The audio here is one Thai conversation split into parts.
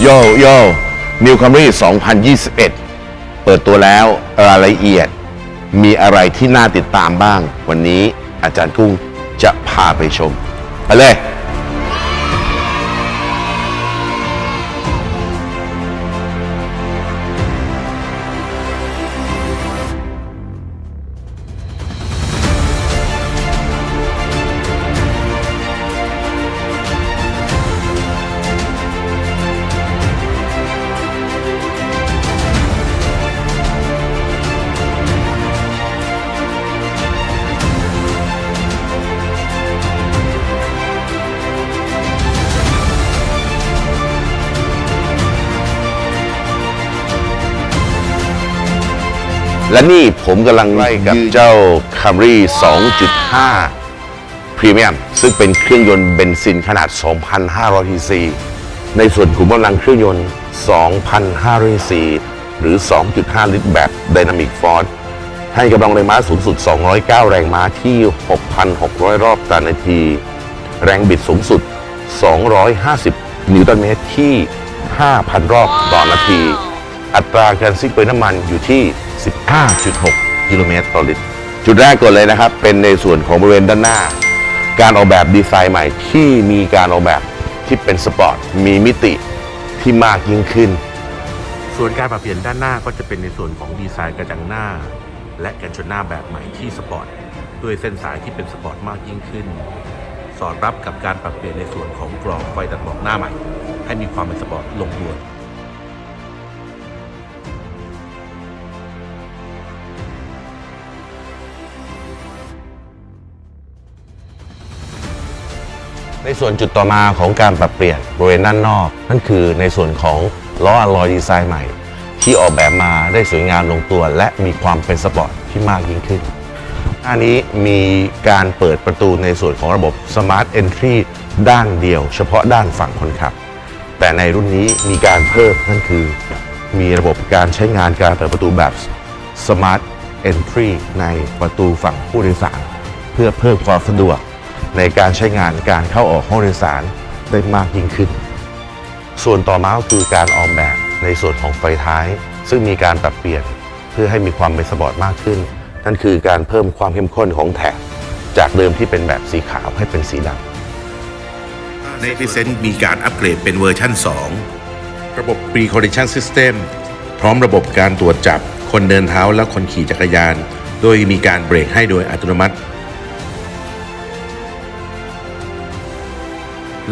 โยโย่ New Camry 2021 เปิดตัวแล้วรายละเอียด มีอะไรที่น่าติดตามบ้าง วันนี้อาจารย์กุ้งจะพาไปชม ไปเลย และนี่ผมกำลังไล่กับเจ้า Camry 2.5 Premium ซึ่งเป็นเครื่องยนต์เบนซินขนาด 2,500 cc ในส่วนขุมกำลังเครื่องยนต์ 2,500 cc หรือ 2.5 ลิตรแบบ Dynamic Force ให้กำลังแรงม้าสูงสุด 209 แรงม้าที่ 6,600 รอบต่อนาที แรงบิดสูงสุด 250 นิวตันเมตรที่ 5,000 รอบต่อนาที อัตราการซิกเปลืน้ำมันอยู่ที่ 15.6 กิโลเมตรต่อลิตร จุดแรกก่อนเลยนะครับ เป็นในส่วนของบริเวณด้านหน้า การออกแบบดีไซน์ใหม่ที่มีการออกแบบที่เป็นสปอร์ต มีมิติที่มากยิ่งขึ้น ส่วนการปรับเปลี่ยนด้านหน้าก็จะเป็นในส่วนของดีไซน์กระจังหน้า และกันชนหน้าแบบใหม่ที่สปอร์ตด้วยเส้นสายที่เป็นสปอร์ตมากยิ่งขึ้น สอดรับกับการปรับเปลี่ยนในส่วนของกรอบไฟตัดหมอกหน้าใหม่ ให้มีความเป็นสปอร์ตลงตัว ในส่วนจุดต่อมาของการปรับเปลี่ยนบริเวณด้านนอก นั่นคือในส่วนของล้ออะลอยดีไซน์ใหม่ ที่ออกแบบมาได้สวยงามลงตัว และมีความเป็นสปอร์ตที่มากยิ่งขึ้นอันนี้มีการเปิดประตูในส่วนของระบบ Smart Entry ด้านเดียว เฉพาะด้านฝั่งคนขับ แต่ในรุ่นนี้มีการเพิ่มนั่นคือ มีระบบการใช้งานการเปิดประตูแบบ Smart Entry ในประตูฝั่งผู้โดยสาร เพื่อเพิ่มความสะดวก ในการใช้งานการเข้าออกห้องโดยสารได้มากยิ่งขึ้น ส่วนต่อมาก็คือการออกแบบในส่วนของไฟท้าย ซึ่งมีการปรับเปลี่ยนเพื่อให้มีความเป็นสปอร์ตมากขึ้น นั่นคือการเพิ่มความเข้มข้นของแถบจากเดิมที่เป็นแบบสีขาวให้เป็นสีดำในพิเศษมีการอัปเกรดเป็นเวอร์ชัน2 ระบบ Pre-Collision System พร้อมระบบการตรวจจับคนเดินเท้าและคนขี่จักรยาน โดยมีการเบรกให้โดยอัตโนมัติ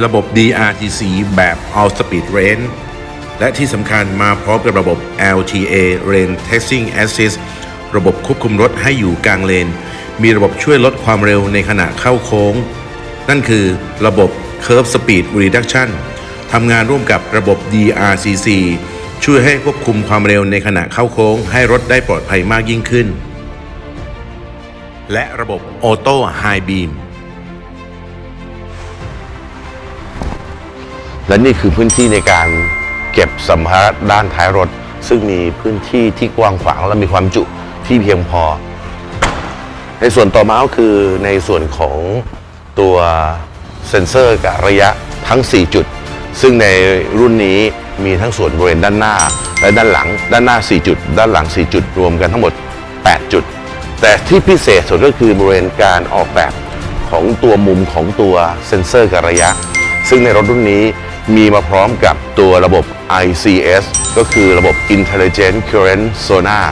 ระบบ DRTC แบบ All Speed Range และที่สำคัญมาพร้อมกับระบบ LTA Lane Texting Assist ระบบควบคุมรถให้อยู่กลางเลน มีระบบช่วยลดความเร็วในขณะเข้าโค้ง นั่นคือระบบ Curve Speed Reduction ทำงานร่วมกับระบบ DRCC ช่วยให้ควบคุมความเร็วในขณะเข้าโค้ง ให้รถได้ปลอดภัยมากยิ่งขึ้น และระบบ Auto High Beam และนี่คือพื้นที่ในการเก็บสัมภาระด้านท้ายรถ ซึ่งมีพื้นที่ที่กว้างขวางและมีความจุที่เพียงพอ ในส่วนต่อมาก็คือในส่วนของตัวเซ็นเซอร์กับระยะทั้ง 4 จุด ซึ่งในรุ่นนี้มีทั้งส่วนบริเวณด้านหน้า และด้านหลัง ด้านหน้า 4 จุด ด้านหลัง 4 จุด รวมกันทั้งหมด 8 จุด แต่ที่พิเศษสุดก็คือบริเวณการออกแบบของตัวมุมของตัวเซ็นเซอร์กับระยะ ซึ่งในรถรุ่นนี้ มีมาพร้อมกับตัวระบบ ICS ก็คือระบบ Intelligent Current Sonar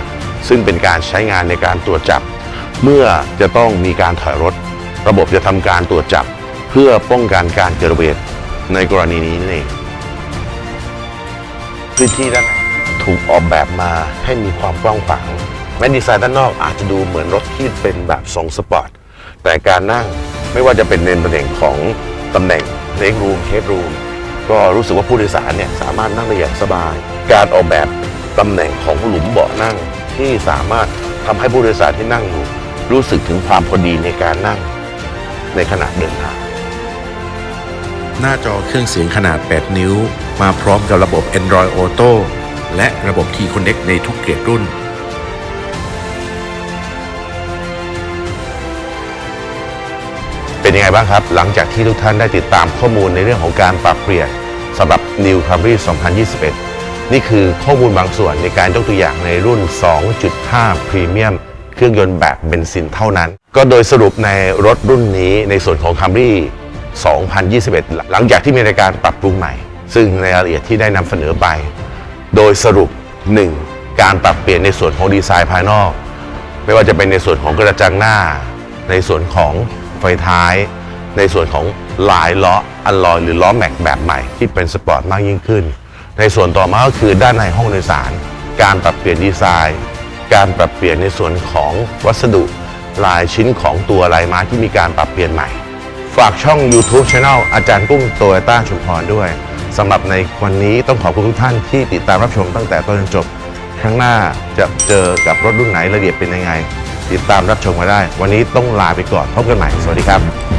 ซึ่งเป็นการใช้งานในการตรวจจับ เมื่อจะต้องมีการถอยรถ ระบบจะทำการตรวจจับ เพื่อป้องกันการเกิดอุบัติเหตุในกรณีนี้นั่นเองพื้นที่ด้านในถูกออกแบบมาให้มีความกว้างขวางแม้ดีไซน์ด้านนอกอาจจะดูเหมือนรถที่เป็นแบบทรงสปอร์ตแต่การนั่งไม่ว่าจะเป็นในตำแหน่งของตำแหน่งเล็กรูมเฮดรูม ก็รู้สึกว่าผู้โดยสารเนี่ยสามารถนั่งได้อย่างสบาย การออกแบบตำแหน่งของหลุมเบาะนั่งที่สามารถทำให้ผู้โดยสารที่นั่งอยู่ รู้สึกถึงความพอดีในการนั่งในขณะเดินทางหน้าจอเครื่องเสียงขนาด 8 นิ้ว มาพร้อมกับระบบ Android Auto และระบบ Key Connect ในทุกเกรดรุ่น เป็นยังไงบ้างครับ หลังจากที่ทุกท่านได้ติดตามข้อมูลในเรื่องของการปรับเปลี่ยนสำหรับ New Camry 2021 นี่คือข้อมูลบางส่วนในการยกตัวอย่างในรุ่น 2.5 Premium เครื่องยนต์แบบเบนซินเท่านั้น ก็โดยสรุปในรถรุ่นนี้ในส่วนของ Camry 2021 หลังจากที่มีรายการปรับปรุงใหม่ ซึ่งในรายละเอียดที่ได้นำเสนอไป โดยสรุป 1. การปรับเปลี่ยนในส่วนของดีไซน์ภายนอก ไม่ว่าจะเป็นในส่วนของกระจังหน้า ในส่วนของ ไฟท้าย ในส่วนของลายล้ออัลลอยหรือล้อแม็กแบบใหม่ที่เป็นสปอร์ตมากยิ่งขึ้น ในส่วนต่อมาก็คือด้านในห้องโดยสาร การปรับเปลี่ยนดีไซน์ การปรับเปลี่ยนในส่วนของวัสดุลายชิ้นของตัวลายไม้ที่มีการปรับเปลี่ยนใหม่ ฝากช่อง YouTube Channel อาจารย์กุ้งโตโยต้าชุมพรด้วยสำหรับในวันนี้ต้องขอบคุณทุกท่านที่ติดตามรับชมตั้งแต่ต้นจนจบ ครั้งหน้าจะเจอกับรถรุ่นไหนรายละเอียดเป็นยังไง ติดตามรับชมกันได้ วันนี้ต้องลาไปก่อนพบกันใหม่ สวัสดีครับ